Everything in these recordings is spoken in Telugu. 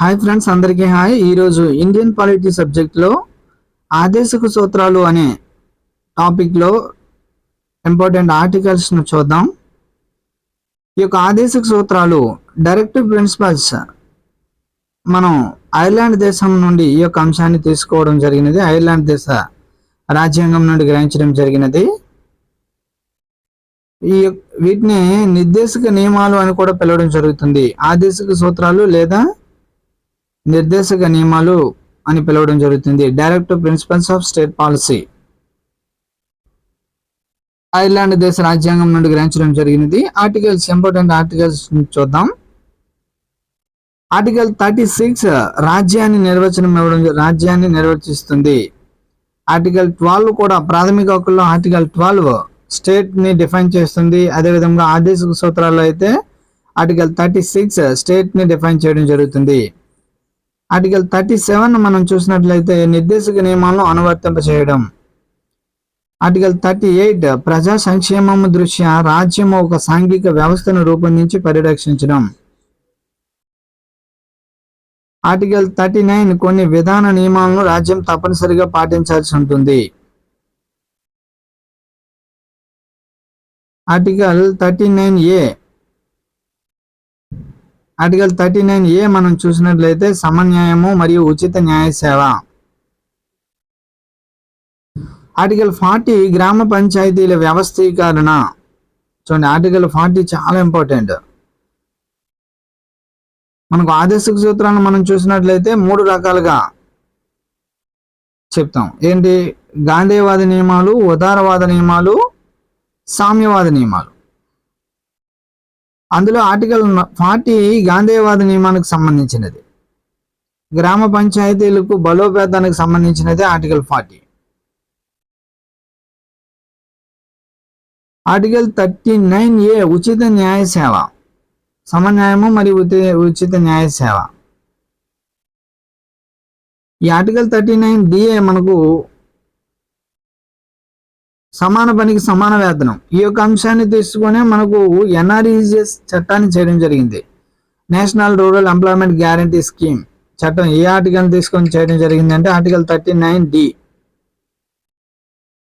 హాయ్ ఫ్రెండ్స్ అందరికీ హాయ్ ఈరోజు ఇండియన్ పాలిటీ సబ్జెక్ట్లో ఆదేశక సూత్రాలు అనే టాపిక్లో ఇంపార్టెంట్ ఆర్టికల్స్ను చూద్దాం. ఈ యొక్క ఆదేశక సూత్రాలు డైరెక్టివ్ ప్రిన్సిపల్స్ మనం ఐర్లాండ్ దేశం నుండి ఈ యొక్క అంశాన్ని తీసుకోవడం జరిగినది. ఐర్లాండ్ దేశ రాజ్యాంగం నుండి గ్రహించడం జరిగినది. ఈ వీటిని నిర్దేశక నియమాలు అని కూడా పిలవడం జరుగుతుంది. ఆదేశక సూత్రాలు లేదా నిర్దేశక నియమాలు అని పిలవడం జరుగుతుంది. Directive principles of state policy Ireland దేశ రాజ్యాంగం నుండి గ్రహించడం జరిగినది. ఆర్టికల్స్ ఇంపార్టెంట్ ఆర్టికల్స్ చూద్దాం. ఆర్టికల్ థర్టీ సిక్స్ రాజ్యాన్ని నిర్వచనం ఇవ్వడం రాజ్యాన్ని నిర్వచిస్తుంది. ఆర్టికల్ ట్వెల్వ్ కూడా ప్రాథమిక హక్కుల్లో ఆర్టికల్ ట్వెల్వ్ స్టేట్ని డిఫైన్ చేస్తుంది. అదేవిధంగా ఆదేశిక సూత్రాల్లో అయితే ఆర్టికల్ థర్టీ సిక్స్ స్టేట్ని డిఫైన్ చేయడం జరుగుతుంది. ఆర్టికల్ థర్టీ సెవెన్ మనం చూసినట్లయితే నిర్దేశక నియమాలను అనువర్తింప చేయడం ఆర్టికల్ థర్టీ ఎయిట్ ప్రజా సంక్షేమం దృష్ట్యా రాజ్యం ఒక సాంఘిక వ్యవస్థను రూపొందించి పరిరక్షించడం. ఆర్టికల్ థర్టీ నైన్ కొన్ని విధాన నియమాలను రాజ్యం తప్పనిసరిగా పాటించాల్సి ఉంటుంది. Article thirty nine A article thirty nine A మనం చూసినట్లయితే సమన్యాయము మరియు ఉచిత న్యాయ సేవ. ఆర్టికల్ ఫార్టీ గ్రామ పంచాయతీల వ్యవస్థీకరణ. చూడండి ఆర్టికల్ ఫార్టీ చాలా ఇంపార్టెంట్ మనకు ఆదేశిక సూత్రాలను మనం చూసినట్లయితే మూడు రకాలుగా చెప్తాం. ఏంటి? గాంధీవాద నియమాలు ఉదారవాద నియమాలు సామ్యవాద నియమాలు. అందులో ఆర్టికల్ ఫార్టీ గాంధేయవాద నియమానికి సంబంధించినది. గ్రామ పంచాయతీలకు బలోపేతానికి సంబంధించినది article forty. Article thirty nine A ఉచిత న్యాయ సేవ. సమన్యాయము మరియు ఉచిత న్యాయ సేవ. ఈ ఆర్టికల్ థర్టీ నైన్ డిఏ మనకు సమాన పనికి సమాన వేతనం. ఈ యొక్క అంశాన్ని తీసుకునే మనకు ఎన్ఆర్ఈజిఎస్ చట్టాన్ని చేయడం జరిగింది. National rural employment guarantee scheme చట్టం ఏ ఆర్టికల్ తీసుకొని చేయడం జరిగింది అంటే article thirty nine D.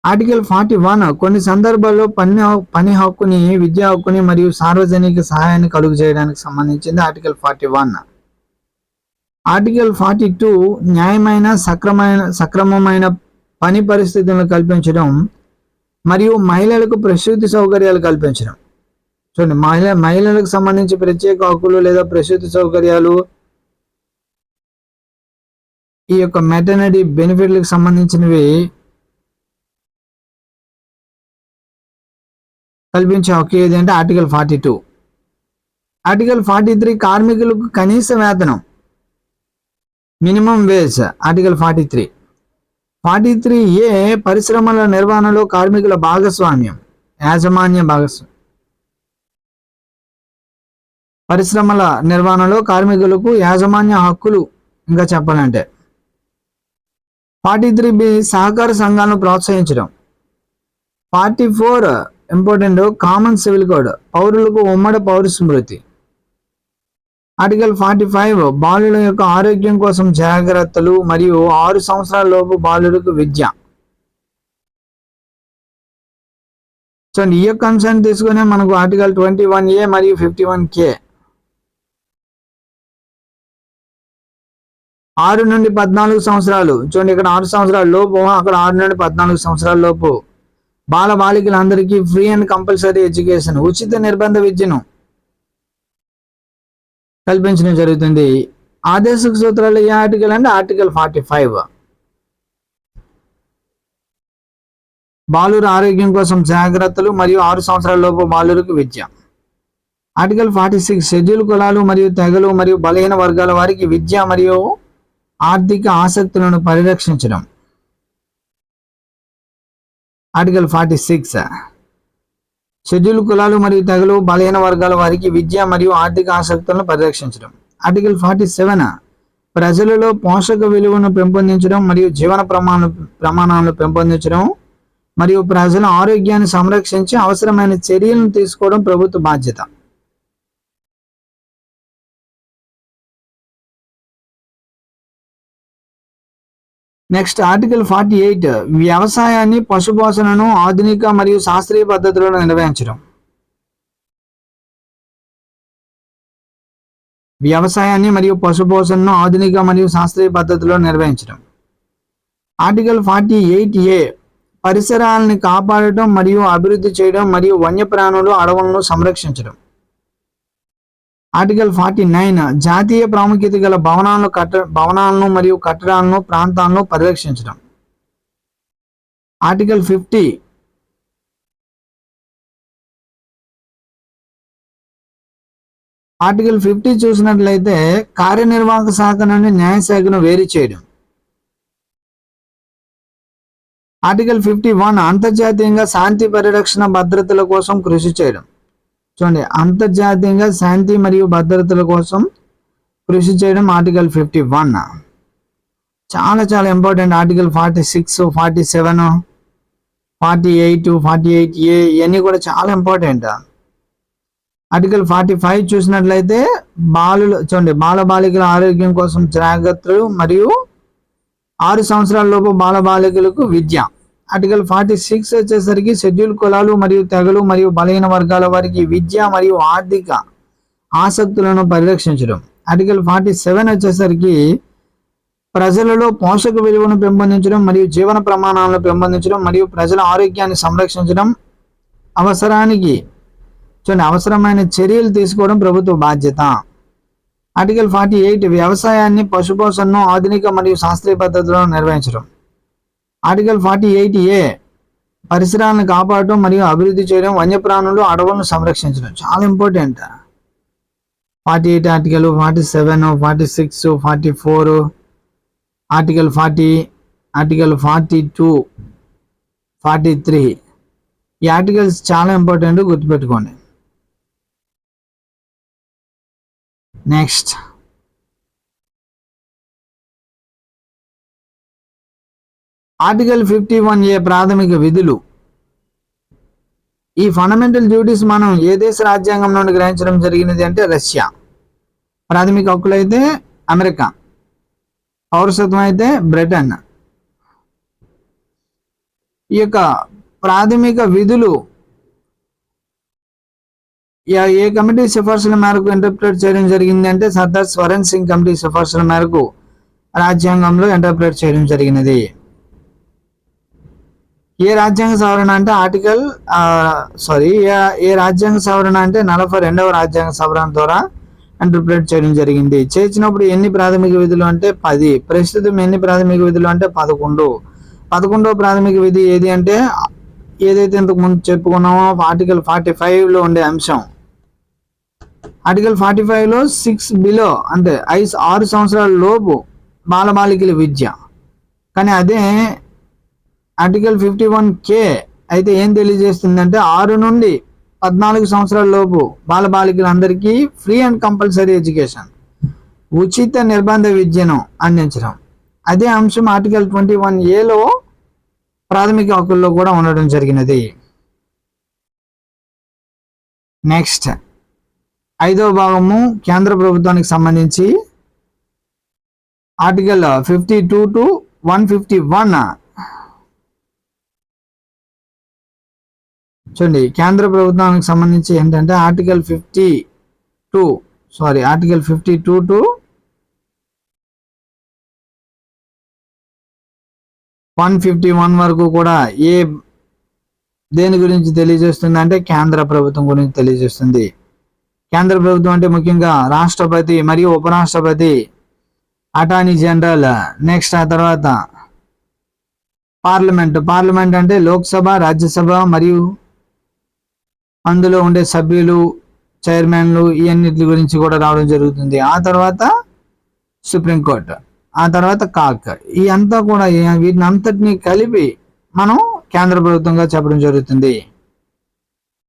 Article forty one కొన్ని సందర్భాల్లో పని హక్కు- పని హక్కుని విద్యా హక్కుని మరియు సార్వజనిక సహాయాన్ని కలుగు చేయడానికి సంబంధించింది article forty one. Article forty two న్యాయమైన సక్రమైన సక్రమమైన పని పరిస్థితులను కల్పించడం మరియు మహిళలకు ప్రసూతి సౌకర్యాలు కల్పించడం. చూడండి మహిళ మహిళలకు సంబంధించి ప్రత్యేక హక్కులు లేదా ప్రసూతి సౌకర్యాలు ఈ యొక్క మెటర్నిటీ బెనిఫిట్లకు సంబంధించినవి కల్పించే హక్కు ఏది అంటే article forty two article forty three కార్మికులకు కనీస వేతనం. Minimum wage article forty three forty three A పరిశ్రమల నిర్వహణలో కార్మికుల భాగస్వామ్యం యాజమాన్య భాగస్వామ్యం. పరిశ్రమల నిర్వహణలో కార్మికులకు యాజమాన్య హక్కులు ఇంకా చెప్పాలంటే. ఫార్టీ త్రీ బి సహకార సంఘాలను ప్రోత్సహించడం. Forty four important common civil code పౌరులకు ఉమ్మడి పౌర స్మృతి ఆర్టికల్ ఫార్టీ ఫైవ్ బాలుల యొక్క ఆరోగ్యం కోసం జాగ్రత్తలు మరియు ఆరు సంవత్సరాల లోపు బాలులకు విద్య. చూడండి ఈ యొక్క అంశాన్ని తీసుకునే మనకు ఆర్టికల్ ట్వంటీ వన్ ఏ మరియు ఫిఫ్టీ వన్ కే ఆరు నుండి పద్నాలుగు సంవత్సరాలు. చూడండి ఇక్కడ ఆరు సంవత్సరాల లోపు అక్కడ ఆరు నుండి పద్నాలుగు సంవత్సరాల లోపు. బాల బాలికలందరికీ ఫ్రీ అండ్ కంపల్సరీ ఎడ్యుకేషన్ ఉచిత నిర్బంధ విద్యను. కల్పించడం జరుగుతుంది. ఆదేశ సూత్రాలు ఏ ఆర్టికల్ అంటే ఆర్టికల్ ఫార్టీ ఫైవ్. బాలుర ఆరోగ్యం కోసం జాగ్రత్తలు మరియు ఆరు సంవత్సరాల లోపు బాలురకు విద్య. ఆర్టికల్ ఫార్టీ సిక్స్ షెడ్యూల్ కులాలు మరియు తెగలు మరియు బలహీన వర్గాల వారికి విద్య మరియు ఆర్థిక ఆసక్తులను పరిరక్షించడం. ఆర్టికల్ ఫార్టీ సిక్స్ షెడ్యూల్ కులాలు మరియు తెగలు బలహీన వర్గాల వారికి విద్య మరియు ఆర్థిక ఆసక్తులను పరిరక్షించడం. ఆర్టికల్ ఫార్టీ సెవెన్ ప్రజలలో పోషక విలువను పెంపొందించడం మరియు జీవన ప్రమాణ ప్రమాణాలను పెంపొందించడం మరియు ప్రజల ఆరోగ్యాన్ని సంరక్షించి అవసరమైన చర్యలను తీసుకోవడం ప్రభుత్వ బాధ్యత. నెక్స్ట్ ఆర్టికల్ ఫార్టీ ఎయిట్ వ్యవసాయాన్ని పశుపోషణను ఆధునిక మరియు శాస్త్రీయ పద్ధతులను నిర్వహించడం. వ్యవసాయాన్ని మరియు పశుపోషణను ఆధునిక మరియు శాస్త్రీయ పద్ధతిలో నిర్వహించడం. ఆర్టికల్ ఫార్టీ ఎయిట్ ఏ పరిసరాలని కాపాడటం మరియు అభివృద్ధి చేయడం మరియు వన్యప్రాణులు అడవులను సంరక్షించడం. ఆర్టికల్ ఫార్టీ నైన్ జాతీయ ప్రాముఖ్యత గల భవనాలను కట్ట భవనాలను మరియు కట్టడాలను ప్రాంతాలను పరిరక్షించడం. ఆర్టికల్ ఫిఫ్టీ ఆర్టికల్ ఫిఫ్టీ చూసినట్లయితే కార్యనిర్వాహక శాఖ నుండి న్యాయశాఖను వేరు చేయడం. ఆర్టికల్ ఫిఫ్టీ వన్ అంతర్జాతీయంగా శాంతి పరిరక్షణ భద్రతల కోసం కృషి చేయడం. చూడండి అంతర్జాతీయంగా శాంతి మరియు భద్రతల కోసం కృషి చేయడం ఆర్టికల్ ఫిఫ్టీ వన్ చాలా చాలా important article forty six forty seven forty eight forty eight A ఇవన్నీ కూడా చాలా ఇంపార్టెంట్ ఆర్టికల్ ఫార్టీ ఫైవ్ చూసినట్లయితే బాలులు చూడండి బాల బాలికల ఆరోగ్యం కోసం జాగ్రత్తలు మరియు ఆరు సంవత్సరాల లోపు బాల బాలికలకు విద్య. ఆర్టికల్ ఫార్టీ సిక్స్ వచ్చేసరికి షెడ్యూల్ కులాలు మరియు తెగలు మరియు బలహీన వర్గాల వారికి విద్య మరియు ఆర్థిక ఆసక్తులను పరిరక్షించడం. ఆర్టికల్ ఫార్టీ సెవెన్ వచ్చేసరికి ప్రజలలో పోషక విలువను పెంపొందించడం మరియు జీవన ప్రమాణాలను పెంపొందించడం మరియు ప్రజల ఆరోగ్యాన్ని సంరక్షించడం అవసరానికి చూడండి అవసరమైన చర్యలు తీసుకోవడం ప్రభుత్వ బాధ్యత. ఆర్టికల్ ఫార్టీ ఎయిట్ వ్యవసాయాన్ని పశుపోషణను ఆధునిక మరియు శాస్త్రీయ పద్ధతిలో నిర్వహించడం. ఆర్టికల్ ఫార్టీ ఎయిట్ ఏ పరిసరాలను కాపాడటం మరియు అభివృద్ధి చేయడం వన్యప్రాణులు అడవులను సంరక్షించడం. చాలా important forty eight article forty seven forty six forty four article forty article forty two forty three ఈ ఆర్టికల్స్ చాలా ఇంపార్టెంట్ గుర్తుపెట్టుకోండి. Next article fifty one A ప్రాథమిక విధులు. ఈ ఫండమెంటల్ డ్యూటీస్ మనం ఏ దేశ రాజ్యాంగం నుండి గ్రహించడం జరిగినది అంటే రష్యా. ప్రాథమిక హక్కులు అయితే అమెరికా. పౌరసత్వం అయితే బ్రిటన్. ఈ యొక్క ప్రాథమిక విధులు ఏ కమిటీ సిఫార్సుల మేరకు ఇంటర్ప్రిట్ చేయడం జరిగింది అంటే సర్దార్ స్వరణ్ సింగ్ కమిటీ సిఫార్సుల మేరకు రాజ్యాంగంలో ఇంటర్ప్రిట్ చేయడం జరిగినది. ఏ రాజ్యాంగ సవరణ అంటే ఆర్టికల్ సారీ ఏ రాజ్యాంగ సవరణ అంటే నలభై రెండవ రాజ్యాంగ సవరణ ద్వారా ఇంటర్ప్రిట్ చేయడం జరిగింది. చేసినప్పుడు ఎన్ని ప్రాథమిక విధులు అంటే పది. ప్రస్తుతం ఎన్ని ప్రాథమిక విధులు అంటే పదకొండు. పదకొండవ ప్రాథమిక విధి ఏది అంటే ఏదైతే ఇంతకు ముందు చెప్పుకున్నామో ఆర్టికల్ ఫార్టీ ఫైవ్లో ఉండే అంశం. ఆర్టికల్ ఫార్టీ ఫైవ్లో సిక్స్ బిలో అంటే ఐదు ఆరు సంవత్సరాల లోపు బాలబాలికల విద్య. కానీ అదే ఆర్టికల్ ఫిఫ్టీ వన్ కే అయితే ఏం తెలియజేస్తుందంటే ఆరు నుండి పద్నాలుగు సంవత్సరాల లోపు బాలబాలికలందరికీ ఫ్రీ అండ్ కంపల్సరీ ఎడ్యుకేషన్ ఉచిత నిర్బంధ విద్యను అందించడం. అదే అంశం ఆర్టికల్ ట్వంటీ వన్ ఏలో ప్రాథమిక హక్కుల్లో కూడా ఉండడం జరిగినది. నెక్స్ట్ ఐదవ భాగము కేంద్ర ప్రభుత్వానికి సంబంధించి article fifty two to one fifty one చూడండి కేంద్ర ప్రభుత్వానికి సంబంధించి ఏంటంటే article fifty two sorry article fifty two to one fifty one వరకు కూడా ఏ దేని గురించి తెలియజేస్తుంది అంటే కేంద్ర ప్రభుత్వం గురించి తెలియజేస్తుంది. కేంద్ర ప్రభుత్వం అంటే ముఖ్యంగా రాష్ట్రపతి మరియు ఉపరాష్ట్రపతి అటార్నీ జనరల్ నెక్స్ట్ ఆ తర్వాత పార్లమెంట్ పార్లమెంట్ అంటే లోక్సభ రాజ్యసభ మరియు అందులో ఉండే సభ్యులు చైర్మన్లు ఇవన్నిటి గురించి కూడా రావడం జరుగుతుంది. ఆ తర్వాత సుప్రీంకోర్టు ఆ తర్వాత కాక్. ఈ అంతా కూడా వీటిని అంతటిని కలిపి మనం కేంద్ర ప్రభుత్వంగా చెప్పడం జరుగుతుంది.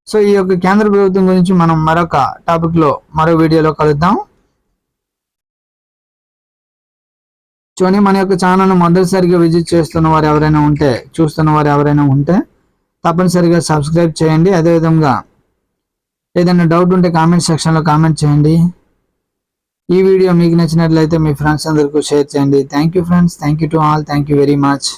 సో ఈ యొక్క కేంద్ర ప్రభుత్వం గురించి మనం మరొక టాపిక్లో మరో వీడియోలో కలుద్దాం. చూడండి మన యొక్క ఛానల్ను మొదటిసారిగా విజిట్ చేస్తున్న వారు ఎవరైనా ఉంటే చూస్తున్న వారు ఎవరైనా ఉంటే తప్పనిసరిగా సబ్స్క్రైబ్ చేయండి. అదేవిధంగా ఏదైనా డౌట్ ఉంటే కామెంట్ సెక్షన్లో కామెంట్ చేయండి. ఈ వీడియో మీకు నచ్చినట్లయితే మీ ఫ్రెండ్స్ అందరికీ షేర్ చేయండి. Thank you friends thank you to all thank you very much